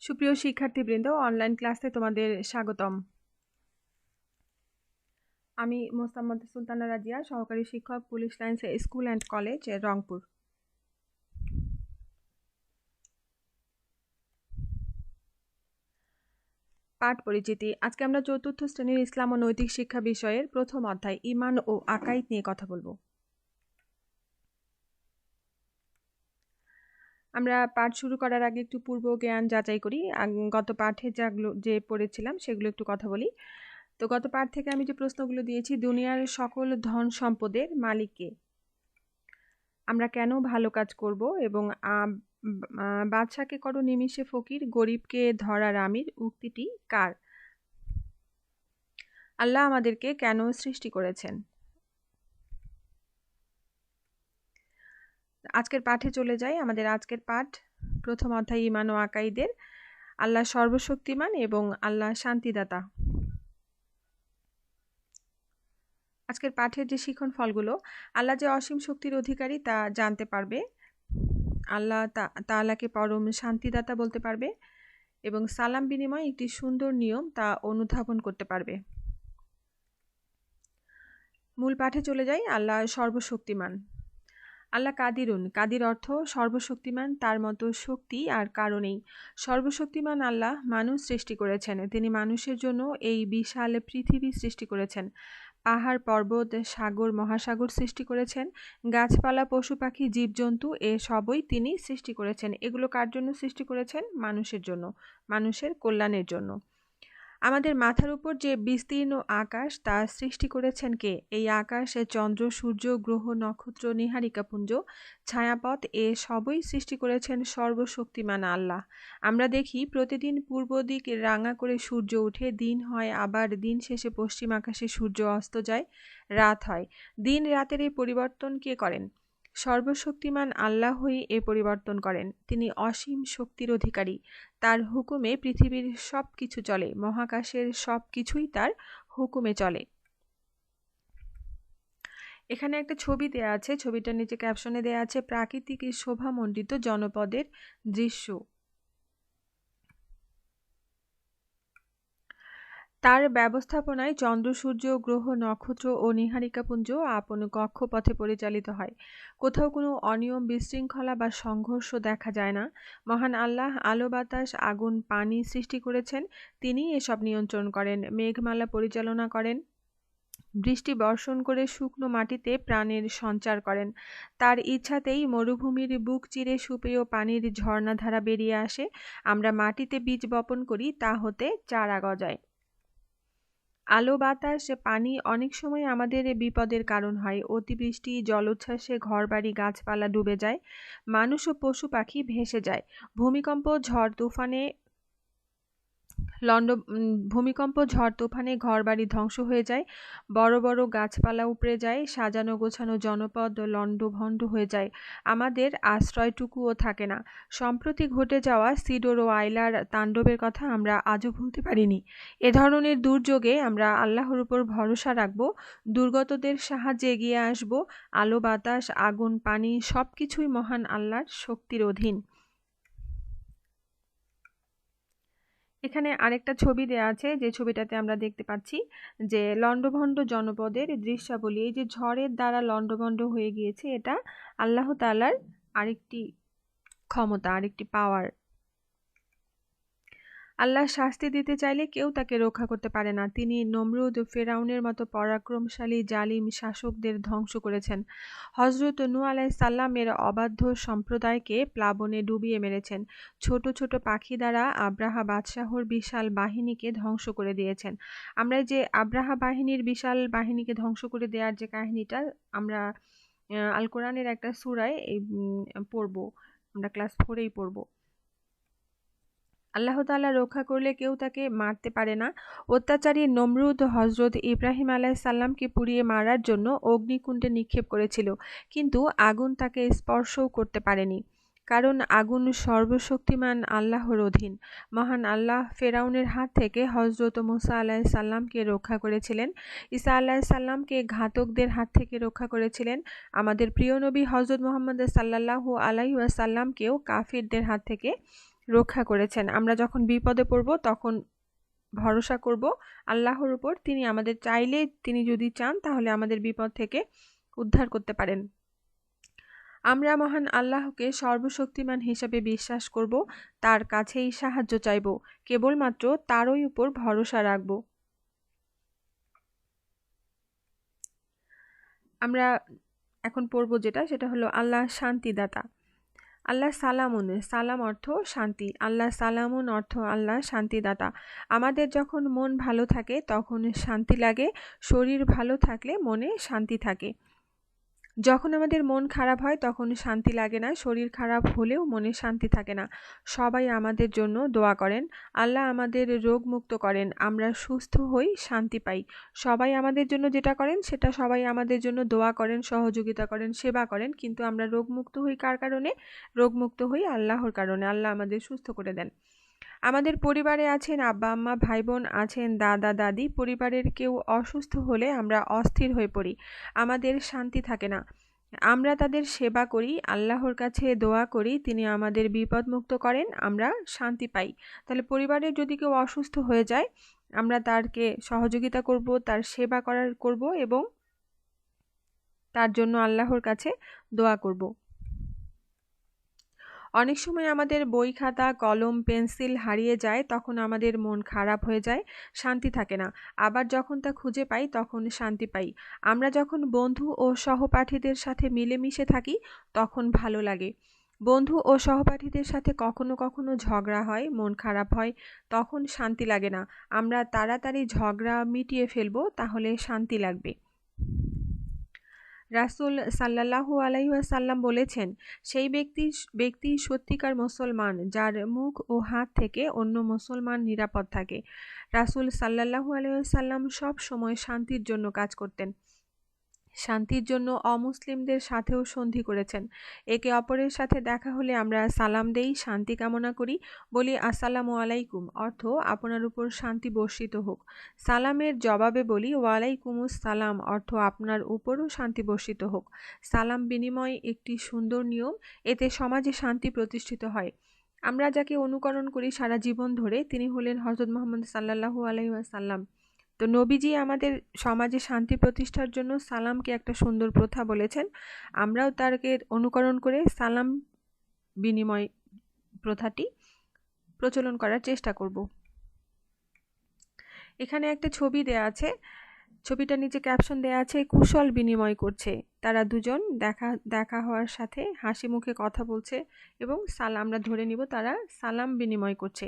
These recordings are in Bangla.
সুপ্রিয় শিক্ষার্থীবৃন্দ অনলাইন ক্লাসে তোমাদের স্বাগতম। আমি মোস্তাম্মদ সুলতানা রাজিয়া, সহকারী শিক্ষক, police lines school and college Rangpur. পাঠ পরিচিতি। আজকে আমরা চতুর্থ শ্রেণির ইসলাম ও নৈতিক শিক্ষা বিষয়ের প্রথম অধ্যায় ইমান ও আকাইদ নিয়ে কথা বলব। আমরা পাঠ শুরু করার আগে একটু পূর্ব জ্ঞান যাচাই করি। গত পাঠে যাগুলো, যে পড়েছিলাম সেগুলো একটু কথা বলি। তো গত পাঠ থেকে আমি যে প্রশ্নগুলো দিয়েছি, দুনিয়ার সকল ধন সম্পদের মালিককে আমরা কেন ভালো কাজ করব এবং বাদশাকে করো নিমিষে ফকির, গরিবকে ধরার আমির উক্তিটি কার? আল্লাহ আমাদেরকে কেন সৃষ্টি করেছেন? আজকের পাঠে চলে যাই। আমাদের আজকের পাঠ প্রথম অধ্যায় ইমান ও আকাইদের আল্লাহ সর্বশক্তিমান এবং আল্লাহ শান্তিদাতা। আজকের পাঠের যে শিখন ফলগুলো, আল্লাহ যে অসীম শক্তির অধিকারী তা জানতে পারবে। আল্লাহ তালাকে পরম শান্তিদাতা বলতে পারবে এবং সালাম বিনিময় একটি সুন্দর নিয়ম তা অনুধাবন করতে পারবে। মূল পাঠে চলে যাই, আল্লাহ সর্বশক্তিমান। আল্লাহ কাদিরুন। কাদির অর্থ সর্বশক্তিমান, তার মতো শক্তি আর কারণেই। সর্বশক্তিমান আল্লাহ মানুষ সৃষ্টি করেছেন। তিনি মানুষের জন্য এই বিশাল পৃথিবী সৃষ্টি করেছেন। পাহাড়, পর্বত, সাগর, মহাসাগর সৃষ্টি করেছেন। গাছপালা, পশু পাখি, জীবজন্তু, এ সবই তিনি সৃষ্টি করেছেন। এগুলো কার জন্য সৃষ্টি করেছেন? মানুষের জন্য, মানুষের কল্যাণের জন্য। আমাদের মাথার উপর যে বিস্তীর্ণ আকাশ তা সৃষ্টি করেছেন কে? এই আকাশে চন্দ্র, সূর্য, গ্রহ, নক্ষত্র নিহারিকাপুঞ্জ ছায়াপথ, এ সবই সৃষ্টি করেছেন সর্বশক্তিমান আল্লাহ। আমরা দেখি প্রতিদিন পূর্ব দিক রাঙা করে সূর্য উঠে দিন হয়, আবার দিন শেষে পশ্চিম আকাশে সূর্য অস্ত যায়, রাত হয়। দিন রাতের এই পরিবর্তন কে করেন? সর্বশক্তিমান আল্লাহই এ পরিবর্তন করেন। তিনি অসীম শক্তির অধিকারী। তার হুকুমে পৃথিবীর সব কিছু চলে, মহাকাশের সব কিছুই তার হুকুমে চলে। এখানে একটা ছবি দেয়া আছে, ছবিটার নিচে ক্যাপশনে দেয়া আছে, প্রাকৃতিক শোভামণ্ডিত জনপদের দৃশ্য। তার ব্যবস্থাপনায় চন্দ্র, সূর্য, গ্রহ, নক্ষত্র ও নিহারিকাপুঞ্জ আপন কক্ষপথে পরিচালিত হয়। কোথাও কোনো অনিয়ম, বিশৃঙ্খলা বা সংঘর্ষ দেখা যায় না। মহান আল্লাহ আলো, বাতাস, আগুন, পানি সৃষ্টি করেছেন। তিনি এসব নিয়ন্ত্রণ করেন, মেঘমালা পরিচালনা করেন, বৃষ্টি বর্ষণ করে শুকনো মাটিতে প্রাণের সঞ্চার করেন। তার ইচ্ছাতেই মরুভূমির বুক চিরে সুপেয় পানির ঝর্ণাধারা বেরিয়ে আসে। আমরা মাটিতে বীজ বপন করি, তা হতে চারা গজায়। আলো, বাতাস, পানি অনেক সময় আমাদের বিপদের কারণ হয়। অতিবৃষ্টি, জলোচ্ছ্বাসে ঘরবাড়ি, গাছপালা ডুবে যায়। মানুষ ও পশু পাখি ভেসে যায়। ভূমিকম্প, ঝড়, তুফানে লন্ড ভূমিকম্প, ঝড় তুফানে ঘরবাড়ি ধ্বংস হয়ে যায়, বড় বড় গাছপালা উপড়ে যায়, সাজানো গোছানো জনপদ লণ্ডভণ্ড হয়ে যায়। আমাদের আশ্রয়টুকুও থাকে না। সম্প্রতি ঘটে যাওয়া সিডোর ও আইলার তাণ্ডবের কথা আমরা আজও ভুলতে পারিনি। এ ধরনের দুর্যোগে আমরা আল্লাহর উপর ভরসা রাখব, দুর্গতদের সাহায্যে এগিয়ে আসব, আলো, বাতাস, আগুন, পানি সব কিছুই মহান আল্লাহর শক্তির অধীন। এখানে আরেকটা ছবি দেয়া আছে, যে ছবিটাতে আমরা দেখতে পাচ্ছি যে লণ্ডভণ্ড জনপদের দৃশ্যাবলী। এই যে ঝড়ের দ্বারা লণ্ডভণ্ড হয়ে গিয়েছে, এটা আল্লাহ তালার আরেকটি ক্ষমতা, আরেকটি পাওয়ার আল্লাহ শাস্তি দিতে চাইলে কেউ তাকে রক্ষা করতে পারে না। তিনি নমরুদ ফেরাউনের মতো পরাক্রমশালী, জালিম শাসকদের ধ্বংস করেছেন। হজরত নু আলাই সাল্লামের অবাধ্য সম্প্রদায়কে প্লাবনে ডুবিয়ে মেরেছেন। ছোট ছোট পাখি দ্বারা আব্রাহা বাদশাহর বিশাল বাহিনীকে ধ্বংস করে দিয়েছেন। আমরা যে আব্রাহা বাহিনীর বিশাল বাহিনীকে ধ্বংস করে দেওয়ার যে কাহিনীটা আমরা আল কোরআনের একটা সুরায়, এই পড়ব। আমরা ক্লাস ফোরেই পড়ব। আল্লাহ তাল্লাহ রক্ষা করলে কেউ তাকে মারতে পারে না। অত্যাচারী নমরুদ হজরত ইব্রাহিম সাল্লামকে পুড়িয়ে মারার জন্য অগ্নিকুণ্ডে নিক্ষেপ করেছিল, কিন্তু আগুন তাকে স্পর্শও করতে পারেনি। কারণ আগুন সর্বশক্তিমান আল্লাহর অধীন। মহান আল্লাহ ফেরাউনের হাত থেকে হজরত মুসা আলাহ সাল্লামকে রক্ষা করেছিলেন। ঈসা আল্লাহ সাল্লামকে ঘাতকদের হাত থেকে রক্ষা করেছিলেন। আমাদের প্রিয় নবী হজরত মোহাম্মদ সাল্লাহু আলাইসাল্লামকেও কাফিরদের হাত থেকে রক্ষা করেছেন। আমরা যখন বিপদে পড়ব, তখন ভরসা করব আল্লাহর উপর। তিনি আমাদের চাইলে, তিনি যদি চান, তাহলে আমাদের বিপদ থেকে উদ্ধার করতে পারেন। আমরা মহান আল্লাহকে সর্বশক্তিমান হিসাবে বিশ্বাস করব, তার কাছেই সাহায্য চাইব, কেবলমাত্র তারই উপর ভরসা রাখব। আমরা এখন পড়ব যেটা, সেটা হলো আল্লাহ শান্তিদাতা। আল্লাহ সালামুন, সালাম অর্থ শান্তি। আল্লাহ সালামুন অর্থ আল্লাহ শান্তিদাতা। আমাদের যখন মন ভালো থাকে, তখন শান্তি লাগে। শরীর ভালো থাকলে মনে শান্তি থাকে। যখন আমাদের মন খারাপ হয়, তখন শান্তি লাগে না। শরীর খারাপ হলেও মনে শান্তি থাকে না। সবাই আমাদের জন্য দোয়া করেন। আল্লাহ আমাদের রোগ মুক্ত করেন। আমরা সুস্থ হই, শান্তি পাই। সবাই আমাদের জন্য যেটা করেন, সেটা সবাই আমাদের জন্য দোয়া করেন, সহযোগিতা করেন, সেবা করেন। কিন্তু আমরা রোগমুক্ত হই কার কারণে? রোগমুক্ত হই আল্লাহর কারণে। আল্লাহ আমাদের সুস্থ করে দেন। আমাদের পরিবারে আছেন আব্বা আম্মা ভাই বোন আছেন দাদা, দাদি। পরিবারের কেউ অসুস্থ হলে আমরা অস্থির হয়ে পড়ি। আমাদের শান্তি থাকে না। আমরা তাদের সেবা করি, আল্লাহর কাছে দোয়া করি, তিনি আমাদের বিপদ মুক্ত করেন, আমরা শান্তি পাই। তাহলে পরিবারের যদি কেউ অসুস্থ হয়ে যায়, আমরা তারকে সহযোগিতা করব, তার সেবা করার করব এবং তার জন্য আল্লাহর কাছে দোয়া করব। অনেক সময় আমাদের বই খাতা, কলম, পেন্সিল হারিয়ে যায়, তখন আমাদের মন খারাপ হয়ে যায়, শান্তি থাকে না। আবার যখন তা খুঁজে পাই, তখন শান্তি পাই। আমরা যখন বন্ধু ও সহপাঠীদের সাথে মিলেমিশে থাকি, তখন ভালো লাগে। বন্ধু ও সহপাঠীদের সাথে কখনো কখনো ঝগড়া হয়, মন খারাপ হয়, তখন শান্তি লাগে না। আমরা তাড়াতাড়ি ঝগড়া মিটিয়ে ফেলব, তাহলে শান্তি লাগবে। রাসুল সাল্লাহু আলাইসাল্লাম বলেছেন, সেই ব্যক্তি ব্যক্তি সত্যিকার মুসলমান, যার মুখ ও হাত থেকে অন্য মুসলমান নিরাপদ থাকে। রাসুল সাল্লাহু আলাইসাল্লাম সব সময় শান্তির জন্য কাজ করতেন। শান্তির জন্য অমুসলিমদের সাথেও সন্ধি করেছেন। একে অপরের সাথে দেখা হলে আমরা সালাম দেই, শান্তি কামনা করি, বলি আসসালামু আলাইকুম, অর্থ আপনার উপর শান্তি বর্ষিত হোক। সালামের জবাবে বলি ওয়ালাইকুমুস সালাম, অর্থ আপনার উপরও শান্তি বর্ষিত হোক। সালাম বিনিময় একটি সুন্দর নিয়ম, এতে সমাজে শান্তি প্রতিষ্ঠিত হয়। আমরা যাকে অনুকরণ করি সারা জীবন ধরে, তিনি হলেন হজরত মোহাম্মদ সাল্লাহু আলহিহাসাল্লাম তো নবীজি আমাদের সমাজে শান্তি প্রতিষ্ঠার জন্য সালামকে একটা সুন্দর প্রথা বলেছেন। আমরাও তারকে অনুকরণ করে সালাম বিনিময় প্রথাটি প্রচলন করার চেষ্টা করব। এখানে একটা ছবি দেয়া আছে। ছবিটা নিচে ক্যাপশন দেয়া আছে, কুশল বিনিময় করছে। তারা দুজন দেখা দেখা হওয়ার সাথে হাসি মুখে কথা বলছে এবং সালাম, আমরা ধরে নিব তারা সালাম বিনিময় করছে।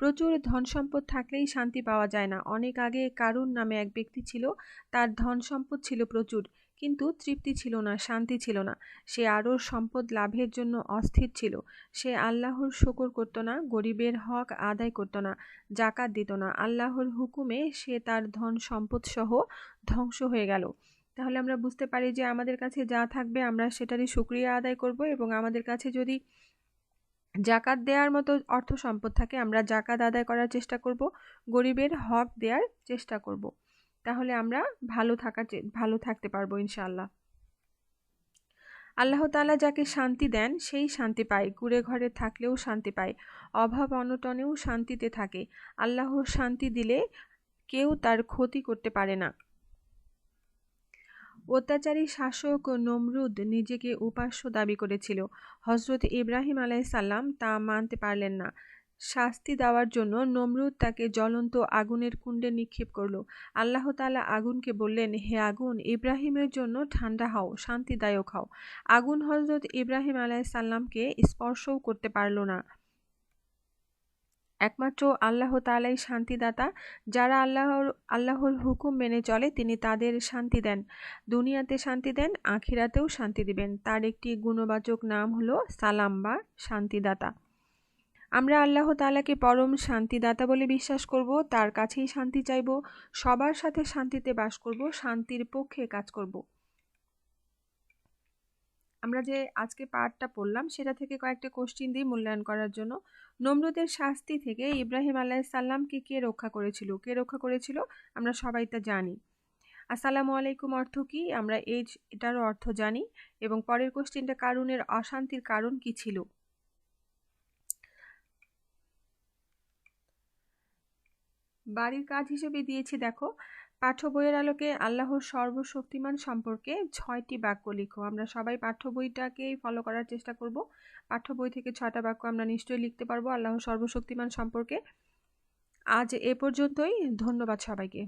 প্রচুর ধন সম্পদ থাকলেই শান্তি পাওয়া যায় না। অনেক আগে কারুন নামে এক ব্যক্তি ছিল, তার ধন সম্পদ ছিল প্রচুর, কিন্তু তৃপ্তি ছিল না, শান্তি ছিল না। সে আরও সম্পদ লাভের জন্য অস্থির ছিল। সে আল্লাহর শকর করত না, গরিবের হক আদায় করত না, জাকাত দিত না। আল্লাহর হুকুমে সে তার ধন সম্পদ সহ ধ্বংস হয়ে গেল। তাহলে আমরা বুঝতে পারি যে আমাদের কাছে যা থাকবে আমরা সেটারই সুক্রিয়া আদায় করব এবং আমাদের কাছে যদি জাকাত দেওয়ার মতো অর্থ সম্পদ থাকে, আমরা জাকাত আদায় করার চেষ্টা করব, গরিবের হক দেওয়ার চেষ্টা করব। তাহলে আমরা ভালো থাকার ভালো থাকতে পারব ইনশাল্লাহ আল্লাহ তালা যাকে শান্তি দেন, সেই শান্তি পায়। কুড়ে ঘরে থাকলেও শান্তি পায়, অভাব অনটনেও শান্তিতে থাকে। আল্লাহ শান্তি দিলে কেউ তার ক্ষতি করতে পারে না। অত্যাচারী শাসক নমরুদ নিজেকে উপাস্য দাবি করেছিল। হজরত ইব্রাহিম আলাইসাল্লাম তা মানতে পারলেন না। শাস্তি দেওয়ার জন্য নমরুদ তাকে জ্বলন্ত আগুনের কুণ্ডে নিক্ষেপ করল। আল্লাহ তালা আগুনকে বললেন, হে আগুন, ইব্রাহিমের জন্য ঠান্ডা হও, শান্তিদায়ক হও। আগুন হজরত ইব্রাহিম আলাইসাল্লামকে স্পর্শও করতে পারল না। একমাত্র আল্লাহ তালাই শান্তিদাতা, যারা আল্লাহর আল্লাহর হুকুম মেনে চলে, তিনি তাদের শান্তি দেন। দুনিয়াতে শান্তি দেন, আখিরাতেও শান্তি দিবেন। তার একটি গুণবাচক নাম হলো সালাম বা শান্তিদাতা। আমরা আল্লাহ তালাকে পরম শান্তিদাতা বলে বিশ্বাস করব, তার কাছেই শান্তি চাইব, সবার সাথে শান্তিতে বাস করব, শান্তির পক্ষে কাজ করব। আমরা যে আজকে পাঠটা পড়লাম, সেটা থেকে কয়েকটা কোশ্চিন দিয়ে মূল্যায়ন করার জন্য নমরুদের শাস্তি থেকে ইব্রাহিম আলাইসাল্লামকে কে রক্ষা করেছিল, কে রক্ষা করেছিল আমরা সবাই তা জানি। আসসালামু আলাইকুম অর্থ কি? আমরা এই এটারও অর্থ জানি। এবং পরের কোশ্চিনটা কারণের অশান্তির কারণ কি ছিল? বাড়ির কাজ হিসেবে দিয়েছি, দেখো। পাঠ্য বইয়ের আলোকে আল্লাহর সর্বশক্তিমান সম্পর্কে ছয়টি বাক্য লিখো। আমরা সবাই পাঠ্য বইটাকেই ফলো করার চেষ্টা করব। পাঠ্য বই থেকে ছয়টা বাক্য আমরা নিশ্চয়ই লিখতে পারব আল্লাহর সর্বশক্তিমান সম্পর্কে। আজ এ পর্যন্তই। ধন্যবাদ সবাইকে।